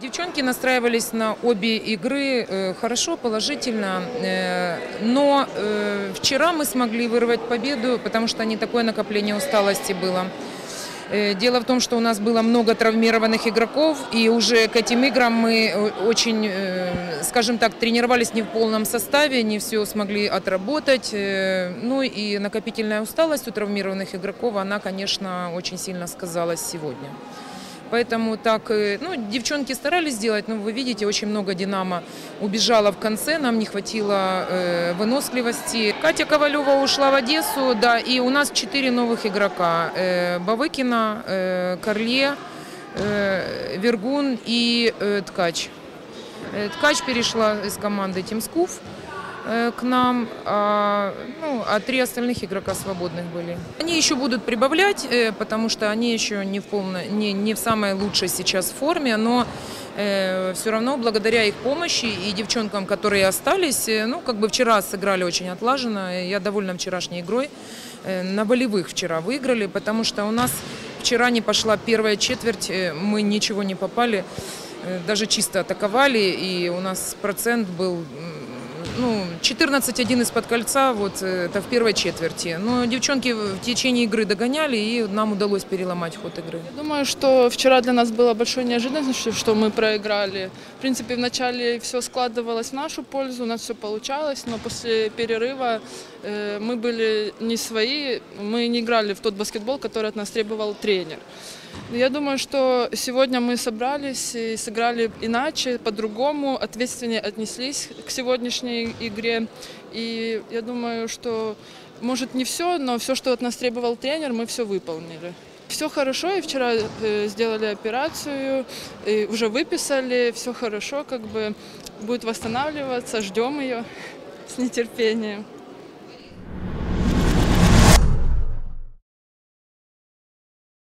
Девчонки настраивались на обе игры э, хорошо, положительно. Э, Но э, вчера мы смогли вырвать победу, потому что не такое накопление усталости было. Дело в том, что у нас было много травмированных игроков, и уже к этим играм мы очень, скажем так, тренировались не в полном составе, не все смогли отработать. Ну и накопительная усталость у травмированных игроков, она, конечно, очень сильно сказалась сегодня. Поэтому так, э, ну, девчонки старались сделать, но вы видите, очень много «Динамо» убежало в конце, нам не хватило э, выносливости. Катя Ковалева ушла в Одессу, да, и у нас четыре новых игрока. Э, Бавыкина, э, Корле, э, Вергун и э, Ткач. Э, Ткач перешла из команды Тимскуф к нам, а, ну, а три остальных игрока свободных были. Они еще будут прибавлять, э, потому что они еще не в, полной, не, не в самой лучшей сейчас форме, но все равно благодаря их помощи и девчонкам, которые остались, э, ну, как бы вчера сыграли очень отлаженно, я довольна вчерашней игрой. Э, На волевых вчера выиграли, потому что у нас вчера не пошла первая четверть, э, мы ничего не попали, э, даже чисто атаковали, и у нас процент был ну, 14-1 из-под кольца, вот э, это в первой четверти. Но девчонки в течение игры догоняли, и нам удалось переломать ход игры. Я думаю, что вчера для нас было большой неожиданностью, что мы проиграли. В принципе, вначале все складывалось в нашу пользу, у нас все получалось, но после перерыва э, мы были не свои, мы не играли в тот баскетбол, который от нас требовал тренер. Я думаю, что сегодня мы собрались и сыграли иначе, по-другому, ответственнее отнеслись к сегодняшней игре. И я думаю, что, может, не все, но все, что от нас требовал тренер, мы все выполнили. Все хорошо, и вчера э, сделали операцию, и уже выписали, все хорошо, как бы будет восстанавливаться, ждем ее с нетерпением.